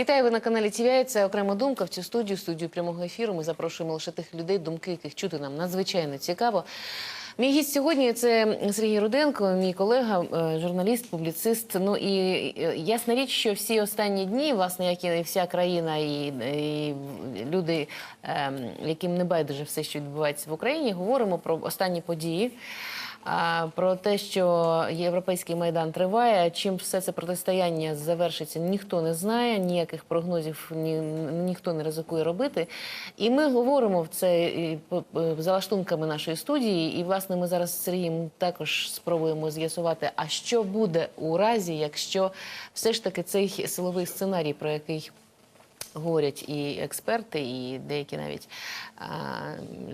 Вітаю ви на каналі ТВА. Це окрема думка. В цю студію, студію прямого ефіру. Ми запрошуємо лише тих людей, думки яких чути нам надзвичайно цікаво. Мій гість сьогодні це Сергій Руденко, мій колега, е, журналіст, публіцист. Ну і е, ясна річ, що всі останні дні, власне, як і вся країна, і, і люди, ем, яким не байдуже все, що відбувається в Україні, говоримо про останні події. Про те, що європейський майдан триває, чим все це протистояння завершиться, ніхто не знає, ніяких прогнозів ні, ніхто не ризикує робити. І ми говоримо в це по- за лаштунками нашої студії. І власне ми зараз з Сергієм також спробуємо з'ясувати, а що буде у разі, якщо все ж таки цей силовий сценарій, про який говорять і експерти, і деякі навіть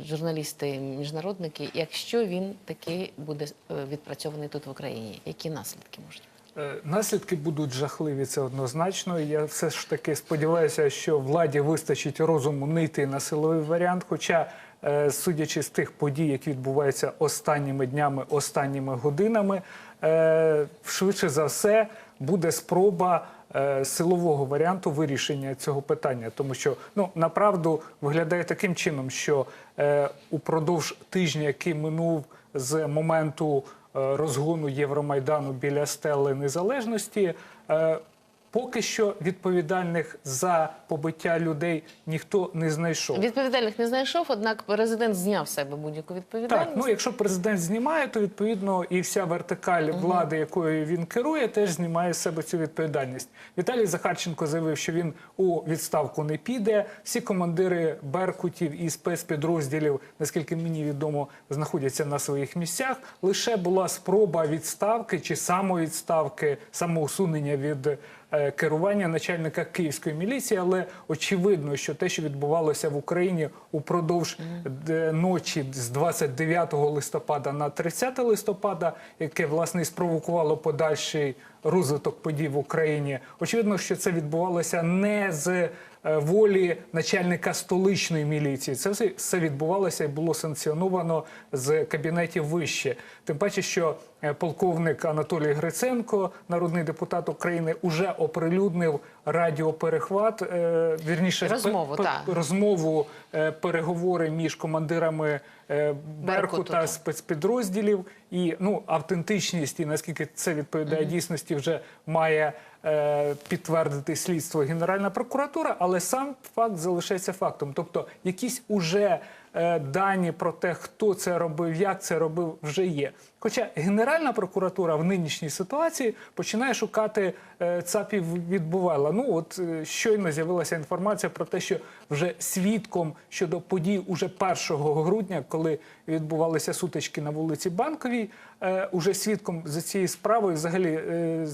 журналісти, міжнародники, якщо він таки буде е, відпрацьований тут в Україні, які наслідки можуть? Е, Наслідки будуть жахливі, це однозначно. Я все ж таки сподіваюся, що владі вистачить розуму не йти на силовий варіант. Хоча, е, судячи з тих подій, які відбуваються останніми днями, останніми годинами, швидше за все буде спроба. Е, Силового варіанту вирішення цього питання, тому що ну направду виглядає таким чином, що е, упродовж тижня, який минув з моменту е, розгону Євромайдану біля стели незалежності. е, Поки що відповідальних за побиття людей ніхто не знайшов. Відповідальних не знайшов, однак президент зняв себе будь-яку Так, ну якщо президент знімає, то відповідно і вся вертикаль влади, якою він керує, теж знімає з себе цю відповідальність. Віталій Захарченко заявив, що він у відставку не піде. Всі командири беркутів і спецпідрозділів, наскільки мені відомо, знаходяться на своїх місцях. Лише була спроба відставки чи самовідставки, самоусунення від. Е, Керування начальника київської міліції, але очевидно, що те, що відбувалося в Україні упродовж ночі з 29 листопада на 30 листопада, яке власне і спровокувало подальший розвиток подій в Україні. Очевидно, що це відбувалося не з е, волі начальника столичної міліції. Це все, відбувалося і було санкціоновано з кабінетів вище. Тим паче, що е, полковник Анатолій Гриценко, народний депутат України, уже оприлюднив радіоперехват. е, Вірніше Розмову, пе- розмову, е, переговори між командирами е, Беркута спецпідрозділів. І ну автентичність, і наскільки це відповідає дійсності, вже має е, підтвердити слідство Генеральна прокуратура, але сам факт залишається фактом. Тобто, якісь уже дані про те, хто це робив, як це робив, вже є. Хоча Генеральна прокуратура в нинішній ситуації починає шукати е, ЦАПів відбувала. Ну от е, щойно з'явилася інформація про те, що вже свідком щодо подій уже 1 грудня, коли відбувалися сутички на вулиці Банковій, е, уже свідком за цією справою, взагалі е,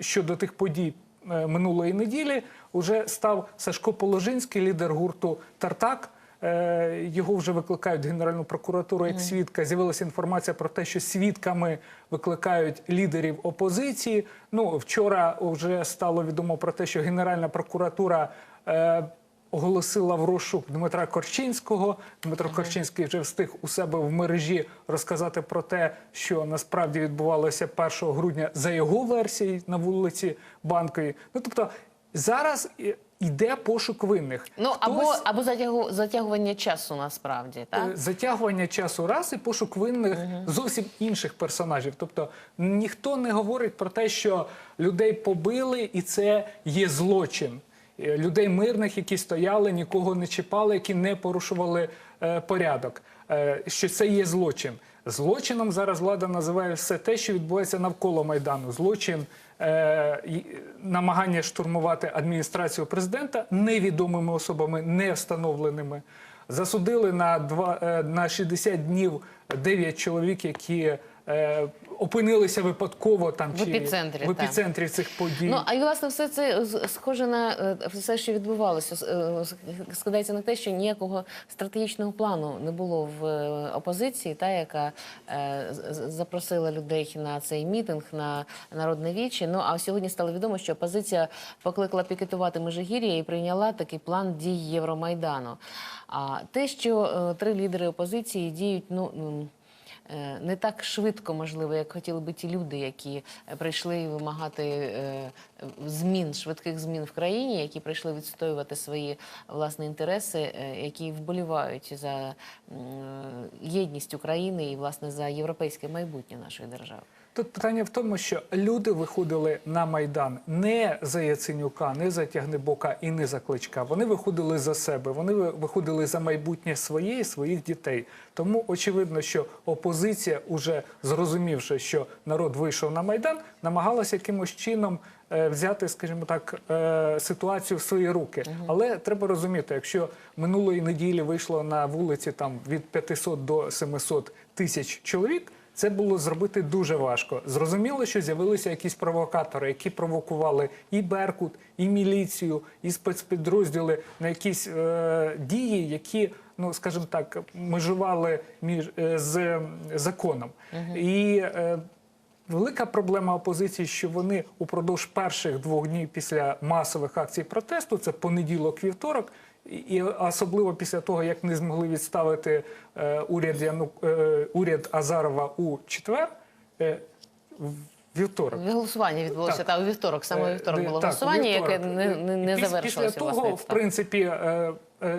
щодо тих подій е, минулої неділі, уже став Сашко Положинський, лідер гурту Тартак. Е, Його вже викликають в Генеральну прокуратуру як свідка. З'явилася інформація про те, що свідками викликають лідерів опозиції. Ну вчора вже стало відомо про те, що Генеральна прокуратура. е, Оголосила в розшук Дмитра Корчинського. Дмитро Корчинський вже встиг у себе в мережі розказати про те, що насправді відбувалося 1 грудня за його версією на вулиці Банковій. Ну тобто зараз і- йде пошук винних. Ну або, Хтось- або затягу- затягування часу насправді, так? Е, затягування часу раз і пошук винних зовсім інших персонажів. Тобто ніхто не говорить про те, що людей побили, і це є злочин. Е, Людей мирних, які стояли, нікого не чіпали, які не порушували е, порядок. Е, що це є злочин. Злочином зараз влада називає все те, що відбувається навколо майдану. Злочин е, намагання штурмувати адміністрацію президента невідомими особами, не встановленими. Засудили на два е, на 60 днів 9 чоловік, які е, опинилися випадково там В чи епіцентрі, в епіцентрі цих подій. Ну, а і власне все це схоже на е, все, що відбувалося. Е, Складається на те, що ніякого стратегічного плану не було в е, опозиції, та яка е, запросила людей на цей мітинг на народне вічі. Ну а сьогодні стало відомо, що опозиція покликала пікетувати Межигір'я і прийняла такий план дій Євромайдану. А те, що е, три лідери опозиції діють, ну. Е, не так швидко, можливо, як хотіли би ті люди, які е, прийшли вимагати е, змін, швидких змін в країні, які прийшли відстоювати свої власні інтереси, які вболівають за єдність України і власне за європейське майбутнє нашої держави. Тут питання в тому, що люди виходили на майдан не за Яценюка, не за Тягнебока і не за Кличка. Вони виходили за себе. Вони виходили за майбутнє своє і своїх дітей. Тому очевидно, що опозиція, уже зрозумівши, що народ вийшов на майдан, намагалася якимось чином. е, Взяти, скажімо так, е, ситуацію в свої руки, але треба розуміти, якщо минулої неділі вийшло на вулиці там від 500 до 700 тисяч чоловік, це було зробити дуже важко. Зрозуміло, що з'явилися якісь провокатори, які провокували і Беркут, і міліцію, і спецпідрозділи на якісь е, дії, які, ну скажімо так, межували між е, з законом. І е, Велика проблема опозиції, що вони упродовж перших двох днів після масових акцій протесту, це понеділок, вівторок, і- особливо після того, як не змогли відставити е, уряд Яну, е, уряд Азарова у четвер. Е, вівторок. Голосування відбулося Так. та у вівторок. Саме вівторок було так, голосування, вівторок. яке не, не, не піс- завершилося. Після власне, в принципі,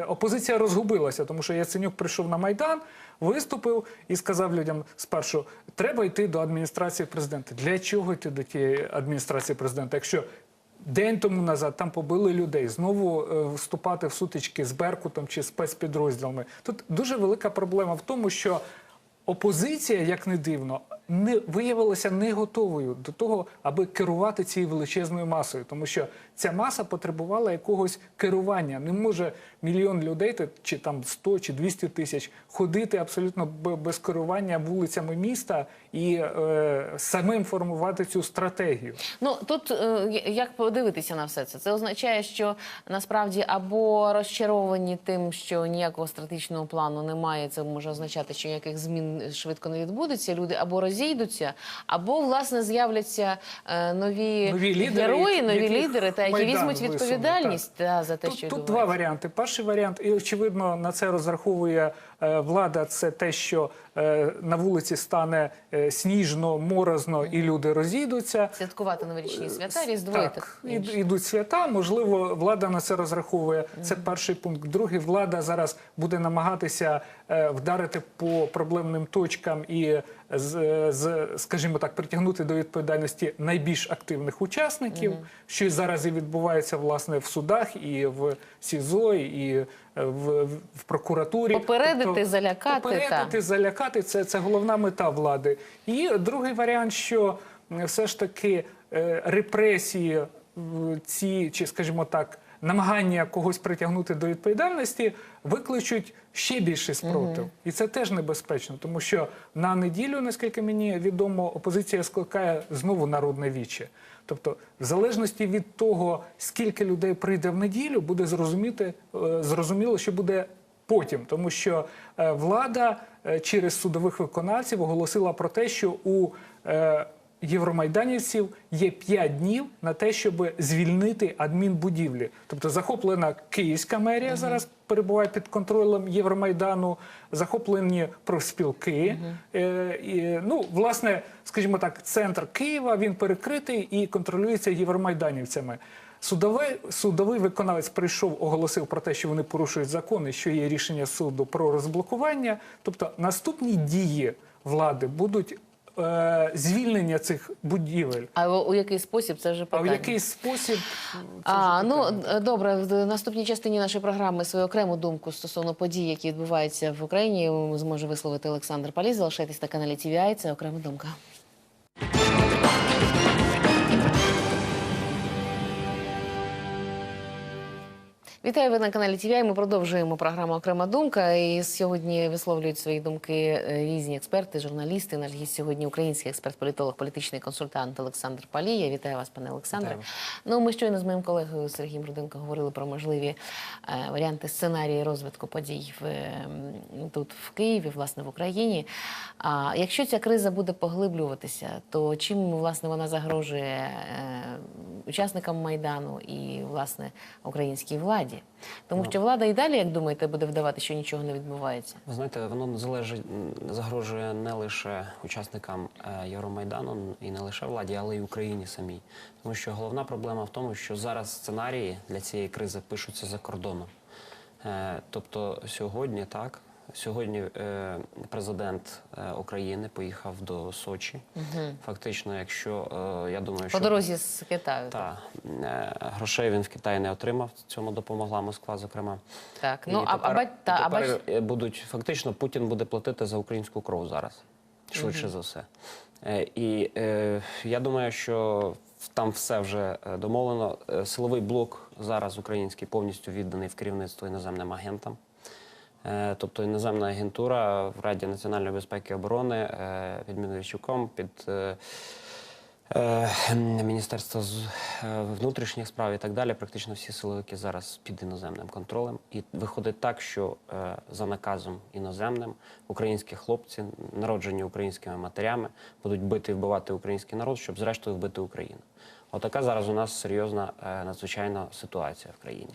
опозиція розгубилася, тому що Яценюк прийшов на Майдан, виступив і сказав людям спершу, треба йти до адміністрації президента. Для чого йти до тієї адміністрації президента? Якщо день тому назад там побили людей, знову е, вступати в сутички з Беркутом чи спецпідрозділами. Тут дуже велика проблема в тому, що опозиція, як не дивно, не виявилася не готовою до того, аби керувати цією величезною масою, тому що ця маса потребувала якогось керування. Не може мільйон людей, чи там 100 чи 200 тисяч, ходити абсолютно без керування вулицями міста і е, самим формувати цю стратегію. Ну тут е, як подивитися на все це? Це означає, що насправді або розчаровані тим, що ніякого стратегічного плану немає. Це може означати, що ніяких змін швидко не відбудеться. Люди або розійдуться, або власне з'являться е, нові, Нові лідери, герої, нові яких лідери, та які візьмуть відповідальність та, за те, Тут, що тут два варіанти. Перший варіант, і очевидно, на це розраховує е, влада. Це те, що е, на вулиці стане е, сніжно, морозно, і люди розійдуться. Святкувати новорічні свята, різдво Так, і- ідуть свята. Можливо, влада на це розраховує. Це перший пункт. Другий влада зараз буде намагатися е, вдарити по проблемним точкам і з, з, скажімо так, притягнути до відповідальності найбільш активних учасників, що і зараз і відбувається власне в судах, і в СІЗО, і е, в, в прокуратурі. Попередити, залякати, попередити, та. залякати це, це головна мета влади. І другий варіант, що все ж таки е, репресії, ці, чи, скажімо так, намагання когось притягнути до відповідальності викличуть ще більший спротив. І це теж небезпечно, тому що на неділю, наскільки мені відомо, опозиція скликає знову народне віче. Тобто, в залежності від того, скільки людей прийде в неділю, буде зрозуміти, е, зрозуміло, що буде потім, тому що е, влада е, через судових виконавців оголосила про те, що у євромайданівців є 5 днів на те, щоб звільнити адмінбудівлі. Тобто захоплена Київська мерія зараз перебуває під контролем Євромайдану, захоплені профспілки. Е, і, ну, власне, скажімо так, центр Києва він перекритий і контролюється євромайданівцями. Судовий, судовий виконавець прийшов, оголосив про те, що вони порушують закони, що є рішення суду про розблокування. Тобто наступні дії влади будуть е, звільнення цих будівель. А у який спосіб це вже А питання. в який спосіб це А, вже ну питання. д- добре, в наступній частині нашої програми свою окрему думку стосовно подій, які відбуваються в Україні, зможе висловити Олександр Палій. Залишайтесь на каналі TVI, Це окрема думка. Вітаю ви на каналі TVI. Ми продовжуємо програму Окрема думка. І сьогодні висловлюють свої думки е, різні експерти, журналісти. Наш гість сьогодні український експерт, політолог, політичний консультант Олександр Палій. Я вітаю вас, пане Олександре. Ну, ми щойно з моїм колегою Сергієм Руденко говорили про можливі е, варіанти сценарії розвитку подій в, тут в Києві, власне, в Україні. А якщо ця криза буде поглиблюватися, то чим власне вона загрожує е, учасникам майдану і власне українській владі? Владі? Тому що влада і далі, як думаєте, буде вдавати, що нічого не відбувається. Ви знаєте, воно залежить, загрожує не лише учасникам е, Євромайдану і не лише владі, але й Україні самій. Тому що головна проблема в тому, що зараз сценарії для цієї кризи пишуться за кордоном. Е, Тобто сьогодні так. Сьогодні е, президент е, України поїхав до Сочі. Фактично, якщо е, я думаю, що По дорозі з Китаю. та, е, грошей він в Китаї не отримав. Цьому допомогла Москва, зокрема. Так, ну а, а, тепер, бать- та, а тепер бач- е, будуть фактично Путін буде платити за українську кров зараз, швидше за все. Е, І е, я думаю, що там все вже домовлено. Силовий блок зараз український повністю відданий в керівництво іноземним агентам. Е, Тобто іноземна агентура в Раді національної безпеки і оборони е, під Медведчуком, під е, е, Міністерство внутрішніх справ і так далі. Практично всі силовики зараз під іноземним контролем. І виходить так, що за наказом іноземним українські хлопці, народжені українськими матерями, будуть бити і вбивати український народ, щоб зрештою вбити Україну. Отака зараз у нас серйозна надзвичайна ситуація в країні.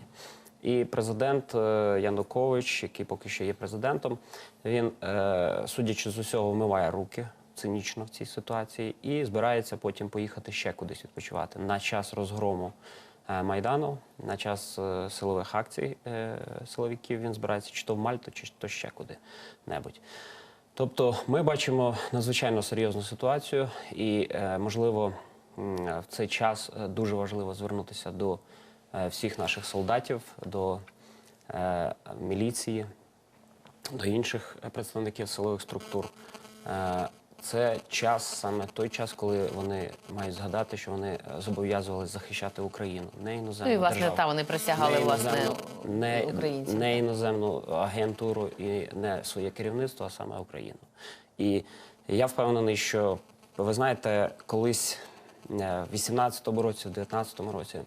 І президент е, Янукович, який поки що є президентом, він, е, судячи з усього, вмиває руки цинічно в цій ситуації і збирається потім поїхати ще кудись відпочивати на час розгрому е, майдану, на час силових акцій силовиків. Він збирається чи то в Мальту, чи то ще куди-небудь. Тобто ми бачимо надзвичайно серйозну ситуацію, і можливо в цей час дуже важливо звернутися до всіх наших солдатів, до е, міліції, до інших е, представників силових структур. Е, Це час, саме той час, коли вони мають згадати, що вони е, зобов'язувалися захищати Україну, не іноземну Ну і власне державу. та вони присягали Не власне не, не іноземну агентуру і не своє керівництво, а саме Україну. І я впевнений, що ви знаєте, колись е, в 18-му році, в 19-му році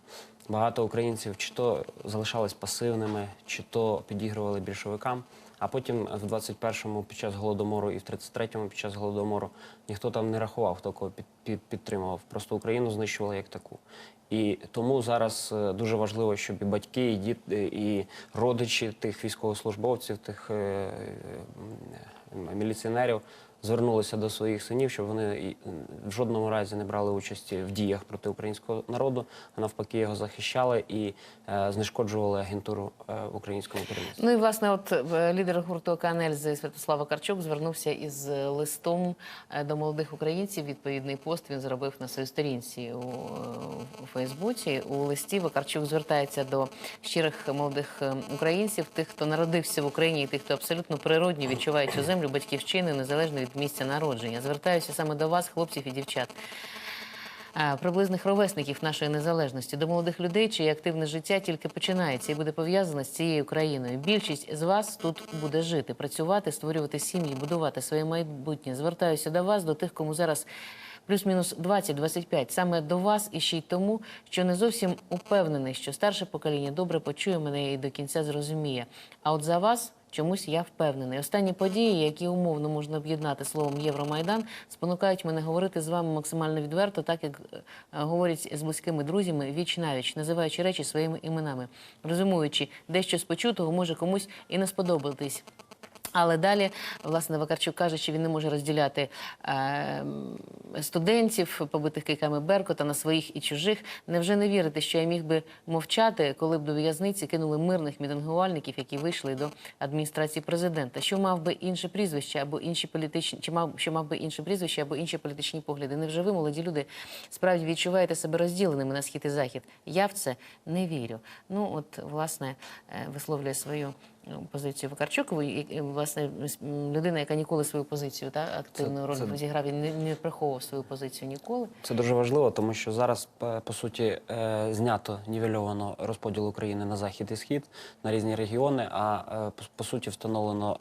багато українців чи то залишались пасивними, чи то підігрували більшовикам. А потім в 21-му під час голодомору і в 33-му під час голодомору ніхто там не рахував, хто кого під, під, підтримував. Просто Україну знищували як таку. І тому зараз е, дуже важливо, щоб і батьки, і діти, і родичі тих військовослужбовців, тих е, м, міліціонерів звернулися до своїх синів, щоб вони в жодному разі не брали участі в діях проти українського народу, а навпаки його захищали і е, знешкоджували агентуру е, в українському керівництві. Ну і власне, от е, лідер гурту Канельзи Святослав Вакарчук звернувся із листом е, до молодих українців. Відповідний пост він зробив на своїй сторінці у, е, у Фейсбуці. У листі Вакарчук звертається до щирих молодих українців, тих, хто народився в Україні, і тих, хто абсолютно природньо відчуває цю землю батьківщини, незалежно від місця народження. Звертаюся саме до вас, хлопців і дівчат. приблизних ровесників нашої незалежності, до молодих людей, чиє активне життя тільки починається і буде пов'язане з цією країною. Більшість з вас тут буде жити, працювати, створювати сім'ї, будувати своє майбутнє. Звертаюся до вас, до тих, кому зараз. Плюс-мінус 20-25. Саме до вас і ще й тому, що не зовсім упевнений, що старше покоління добре почує мене і до кінця зрозуміє. А от за вас чомусь я впевнений. Останні події, які умовно можна об'єднати словом Євромайдан, спонукають мене говорити з вами максимально відверто, так як е, говорять з близькими друзями віч навіч, називаючи речі своїми іменами, розумуючи, дещо з почутого може комусь і не сподобатись. Але далі, власне, Вакарчук каже, що він не може розділяти е, студентів, побитих кийками Беркута на своїх і чужих. Невже не вірите, що я міг би мовчати, коли б до в'язниці кинули мирних мітингувальників, які вийшли до адміністрації президента? Що мав би інше прізвище або інші політичні, чи мав що мав би інше прізвище або інші політичні погляди? Невже ви, молоді люди, справді відчуваєте себе розділеними на схід і захід? Я в це не вірю. Ну, от, власне, е, висловлює свою позицію Вакарчук, і, власне, людина, яка ніколи свою позицію та, активну Це- роль це- зіграв, він не, не приховував свою позицію ніколи. Це дуже важливо, тому що зараз, е, по суті, е, знято нівельовано розподіл України на захід і схід на різні регіони. А е, по- суті встановлено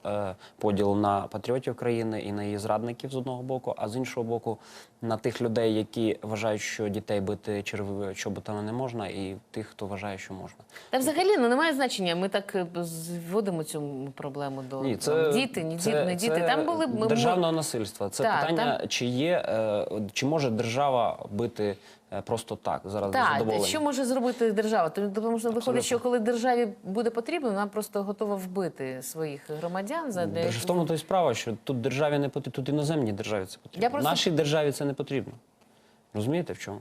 поділ на патріотів країни і на її зрадників з одного боку, а з іншого боку, на тих людей, які вважають, що дітей бити черв... чоботами не можна, і тих, хто вважає, що можна. Та взагалі ну немає значення. Ми так з- підводимо цю проблему до Ні, там, діти, ні це- діти, не діти. це Там були ми- державного насильства. Це Так, питання, чи є, е, чи може держава бити е, просто так заради Так, задоволення. що може зробити держава? Тому що виходить, що коли державі буде потрібно, вона просто готова вбити своїх громадян за Держ- В тому то й справа, що тут державі не потрібно, тут іноземній державі це потрібно. Я просто- Нашій державі це не потрібно. Розумієте в чому?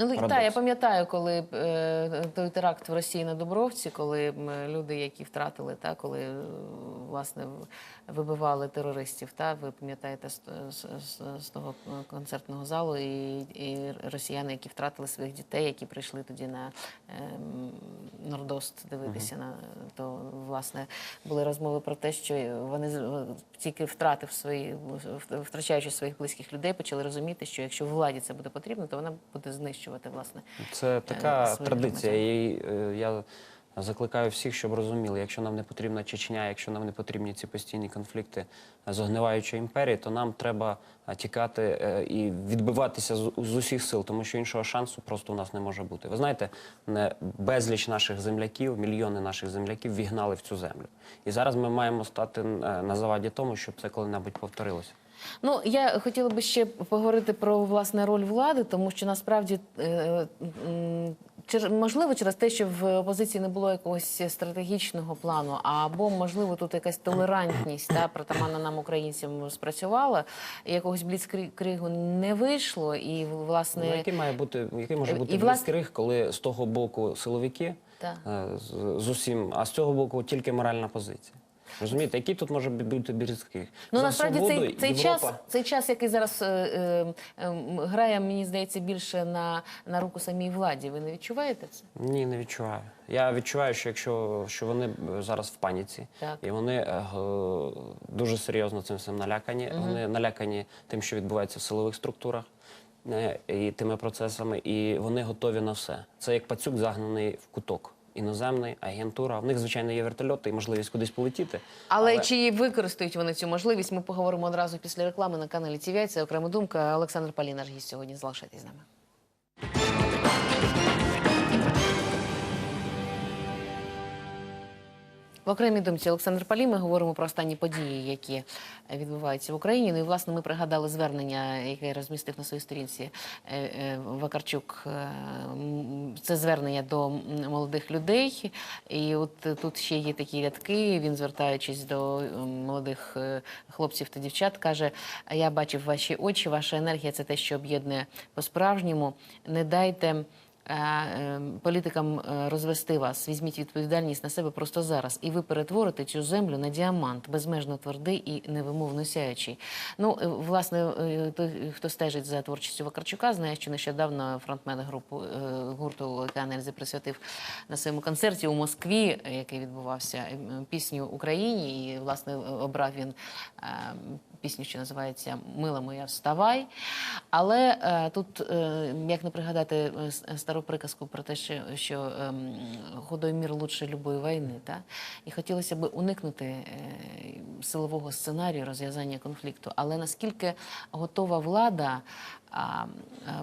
Ну, так, я пам'ятаю, коли е, той теракт в Росії на Дубровці, коли люди, які втратили, та, коли е, власне вибивали терористів, та, ви пам'ятаєте з, з, з- з того е, концертного залу, і, і росіяни, які втратили своїх дітей, які прийшли тоді на е, Нордост дивитися на то, власне, були розмови про те, що вони з- тільки втратив свої, втрачаючи своїх близьких людей, почали розуміти, що якщо владі це буде потрібно, то вона буде знищувати власне. Це така традиція. І е, я закликаю всіх, щоб розуміли, якщо нам не потрібна Чечня, якщо нам не потрібні ці постійні конфлікти з огниваючої імперії, то нам треба е, тікати е, і відбиватися з, усіх сил, тому що іншого шансу просто у нас не може бути. Ви знаєте, безліч наших земляків, мільйони наших земляків вігнали в цю землю. І зараз ми маємо стати е, на заваді тому, щоб це коли-небудь повторилося. Ну я хотіла би ще поговорити про власне роль влади, тому що насправді е, можливо через те, що в опозиції не було якогось стратегічного плану, або можливо тут якась толерантність та притаманна нам українцям спрацювала, і якогось бліцкригу не вийшло, і власне Ну, який має бути, який може Е, бути і, власне- коли з того боку силовики, Так. е, з усім, а з цього боку тільки моральна позиція. Розумієте, який тут може бути близьких? Ну За насправді свободу цей, цей Європа- час, цей час, який зараз е, е, м, грає, мені здається, більше на, на руку самій владі. Ви не відчуваєте це? Ні, не відчуваю. Я відчуваю, що якщо що вони е, зараз в паніці, Так. і вони е, дуже серйозно цим всім налякані. Вони налякані тим, що відбувається в силових структурах. е, І тими процесами, і вони готові на все. Це як пацюк загнаний в куток. Іноземний, агентура. В них, звичайно, є вертольоти і можливість кудись полетіти. Але, чи використають вони цю можливість? Ми поговоримо одразу після реклами на каналі ТВ. Це окрема думка. Олександр Палій, наш гість сьогодні. Залишайтесь з нами. В окремій думці Олександр Палій ми говоримо про останні події, які відбуваються в Україні. Ну і власне ми пригадали звернення, яке розмістив на своїй сторінці е, е, Вакарчук. Е, Це звернення до молодих людей. І от тут ще є такі рядки. Він, звертаючись до молодих хлопців та дівчат, каже: я бачив ваші очі, ваша енергія це те, що об'єднує по-справжньому. Не дайте. Е, е, Політикам е, розвести вас, візьміть відповідальність на себе просто зараз, і ви перетворите цю землю на діамант, безмежно твердий і невимовно сяючий. Ну, власне, той, хто стежить за творчістю Вакарчука, знає, що нещодавно фронтмен групу гурту «Океан Ельзи» присвятив на своєму концерті у Москві, який відбувався, е, пісню Україні, і власне обрав він е, пісню, що називається Мила моя вставай. Але е, тут, е, як не пригадати е, стару приказку про те, що, що ем, худой мір лучше любої війни. Та? І хотілося б уникнути е, силового сценарію розв'язання конфлікту. Але наскільки готова влада а, а,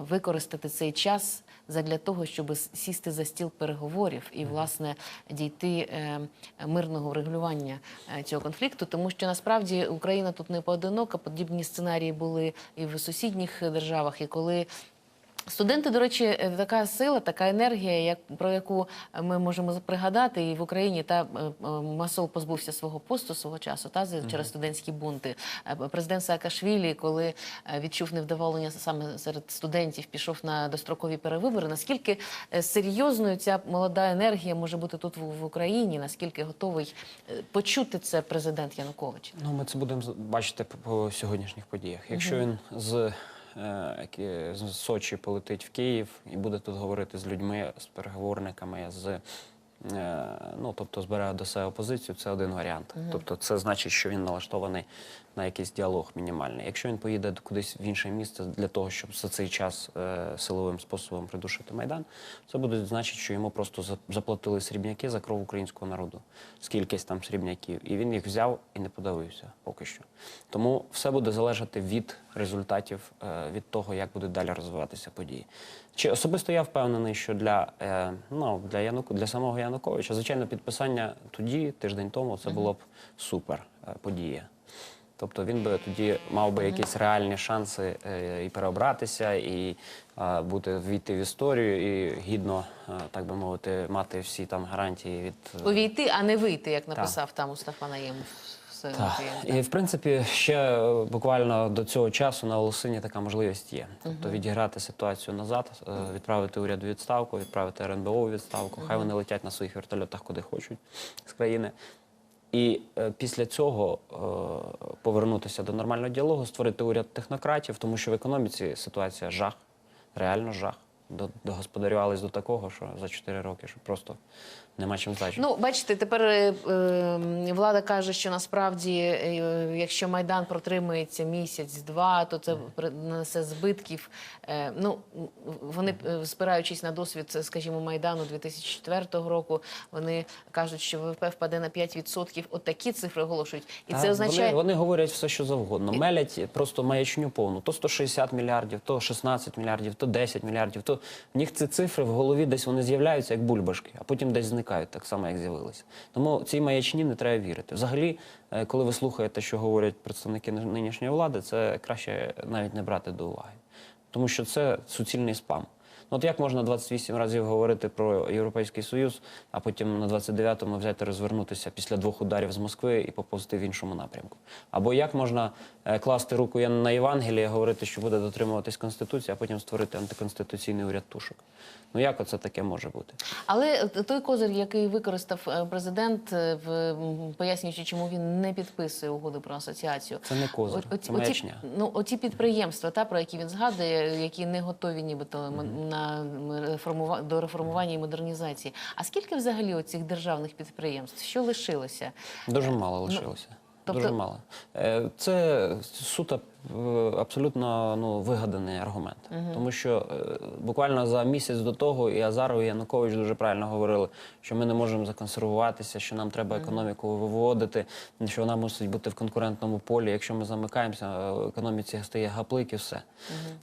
використати цей час задля того, щоб сісти за стіл переговорів і власне дійти е, мирного врегулювання е, цього конфлікту, тому що насправді Україна тут не поодинока. Подібні сценарії були і в сусідніх державах, і коли. Студенти, до речі, е, така сила, така енергія, як про яку ми можемо пригадати, і в Україні та е, е, позбувся свого посту свого часу, та через студентські бунти. Президент Саакашвілі, коли відчув невдоволення саме серед студентів, пішов на дострокові перевибори. Наскільки серйозною ця молода енергія може бути тут в, Україні? Наскільки готовий почути це президент Янукович? Ну, ми це будемо бачити по, сьогоднішніх подіях. Якщо він з, з Сочі полетить в Київ і буде тут говорити з людьми, з переговорниками, з е, ну тобто збере до себе опозицію, це один варіант. Тобто, це значить, що він налаштований на якийсь діалог мінімальний. Якщо він поїде кудись в інше місце для того, щоб за цей час е, силовим способом придушити майдан, це буде значити, що йому просто за- заплатили срібняки за кров українського народу. Скількись там срібняків, і він їх взяв і не подавився поки що. Тому все буде залежати від результатів, е, від того, як будуть далі розвиватися події. Чи особисто я впевнений, що для, е, ну, для, Януку, для самого Януковича, звичайно, підписання тоді, тиждень тому, це було б супер е, подія. Тобто він би тоді мав би якісь реальні шанси і переобратися, і бути війти в історію, і гідно, так би мовити, мати всі там гарантії від Увійти, а не вийти, як написав там Мустафа Наємов. В своєму так. І в принципі, ще е, буквально до цього часу на Волосині така можливість є. Тобто відіграти ситуацію назад, е, відправити уряд у відставку, відправити РНБО у відставку. Хай вони летять на своїх вертольотах куди хочуть з країни. І е, після цього е, повернутися до нормального діалогу, створити уряд технократів, тому що в економіці ситуація жах, реально жах. До, догосподарювались до такого, що за 4 роки, що просто нема чим здачі. Ну, бачите, тепер е, е, влада каже, що насправді, е, якщо майдан протримається місяць-два, то це принесе збитків. Е, ну, вони е, спираючись на досвід, скажімо, майдану 2004 року, вони кажуть, що ВВП впаде на 5%. От такі цифри оголошують, і Та це означає. вони, вони говорять все, що завгодно. Мелять просто маячню повну. То 160 мільярдів, то 16 мільярдів, то 10 мільярдів. То в них ці цифри в голові десь вони з'являються як бульбашки, а потім десь зникають, так само як з'явилися. Тому цій маячні не треба вірити. Взагалі, е, коли ви слухаєте, що говорять представники нинішньої влади, це краще навіть не брати до уваги, тому що це суцільний спам. Ну, от як можна 28 разів говорити про Європейський Союз, а потім на 29-му взяти розвернутися після двох ударів з Москви і поповзти в іншому напрямку? Або як можна е, класти руку на Євангеліє, говорити, що буде дотримуватись Конституції, а потім створити антиконституційний уряд тушок? Ну як оце таке може бути? Але той козир, який використав е, президент, е, в пояснюючи, чому він не підписує угоди про асоціацію. Це не козир, От- це маячня. Ну, оті підприємства, та про які він згадує, які не готові нібито м- на реформува... до реформування і модернізації. А скільки взагалі оцих державних підприємств? Що лишилося? Дуже мало лишилося. тобто- Дуже мало. Е, Це суто е, абсолютно ну, вигаданий аргумент. Тому що е, буквально за місяць до того і Азаров, і Янукович дуже правильно говорили, що ми не можемо законсервуватися, що нам треба економіку виводити, що вона мусить бути в конкурентному полі. Якщо ми замикаємося, е, економіці стає гаплик і все.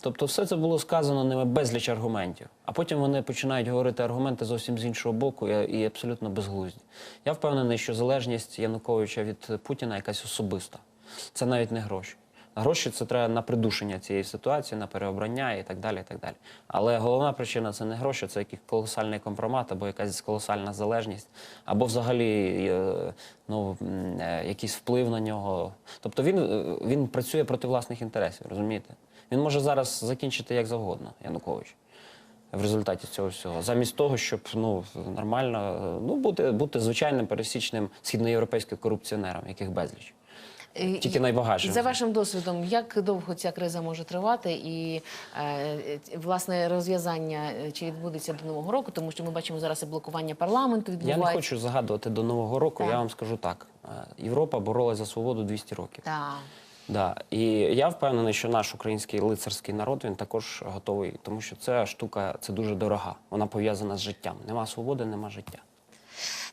Тобто, все це було сказано ними безліч аргументів. А потім вони починають говорити аргументи зовсім з іншого боку і абсолютно безглузді. Я впевнений, що залежність Януковича від Путіна якась особиста. Це навіть не гроші. Гроші це треба на придушення цієї ситуації, на переобрання і так далі. і так далі. Але головна причина це не гроші, це якийсь колосальний компромат або якась колосальна залежність, або взагалі е, ну, е, якийсь вплив на нього. Тобто він, е, він працює проти власних інтересів, розумієте? Він може зараз закінчити як завгодно, Янукович. В результаті цього всього, замість того, щоб ну нормально ну бути, бути звичайним пересічним східноєвропейським корупціонером, яких безліч. Е, Тільки найбагатшим. За вашим досвідом, як довго ця криза може тривати, і е, власне розв'язання е, чи відбудеться до нового року, тому що ми бачимо зараз і блокування парламенту Я не хочу загадувати до нового року. Так. Я вам скажу так: Європа боролась за свободу 200 років. Так. Да. І я впевнений, що наш український лицарський народ він також готовий, тому що ця штука це дуже дорога. Вона пов'язана з життям. Нема свободи, нема життя.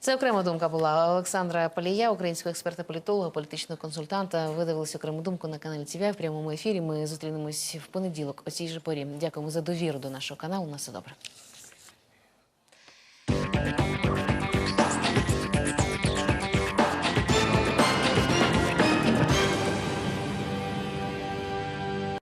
Це окрема думка була Олександра Палія, українського експерта, політолога, політичного консультанта. Ви дивилися окрему думку на каналі ТВ в прямому ефірі. Ми зустрінемось в понеділок о цій же порі. Дякуємо за довіру до нашого каналу. На все добре.